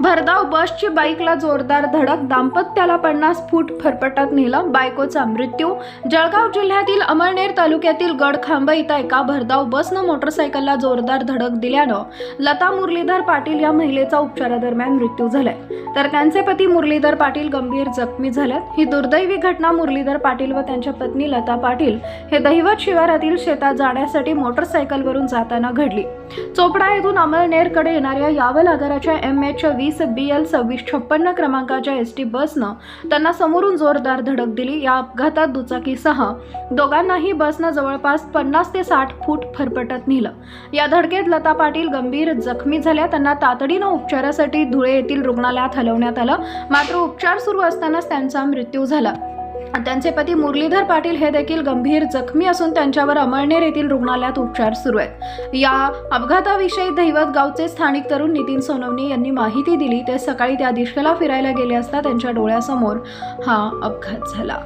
भरधाव बसची बाईकला जोरदार धडक दाम्पत्याला पन्नास फूट फरफटत नेलं बायकोचा मृत्यू. जळगाव जिल्ह्यातील अमळनेर तालुक्यातील गडखांब इथं एका भरधाव बसनं मोटरसायकलला जोरदार धडक दिल्यानं लता मुरलीधर पाटील या महिलेचा उपचारादरम्यान मृत्यू झालाय. तर त्यांचे पती मुरलीधर पाटील गंभीर जखमी झाल्यात. ही दुर्दैवी घटना मुरलीधर पाटील व त्यांच्या पत्नी लता पाटील हे दहिवत शिवारातील शेतात जाण्यासाठी मोटरसायकलवरून जाताना घडली. चोपडा येथून अमळनेरकडे येणाऱ्या यावल आगाराच्या एम एच वीस बी एल सव्वीस छप्पन्न क्रमांकाच्या एस टी बसनं त्यांना समोरून जोरदार धडक दिली. या अपघातात दुचाकीसह दोघांनाही बसनं जवळपास पन्नास ते साठ फूट फरफटत नेलं. या धडकेत लता पाटील गंभीर जखमी झाल्या. त्यांना तातडीनं उपचारासाठी धुळे येथील रुग्णालयात हलवण्यात आलं. मात्र उपचार सुरू असतानाच त्यांचा मृत्यू झाला. त्यांचे पती मुरलीधर पाटील हे देखील गंभीर जखमी असून त्यांच्यावर अमळनेर येथील रुग्णालयात उपचार सुरू आहेत. या अपघाताविषयी दैवत गावचे स्थानिक तरुण नितीन सोनवणे यांनी माहिती दिली. ते सकाळी त्या दिशेला फिरायला गेले असता त्यांच्या डोळ्यासमोर हा अपघात झाला.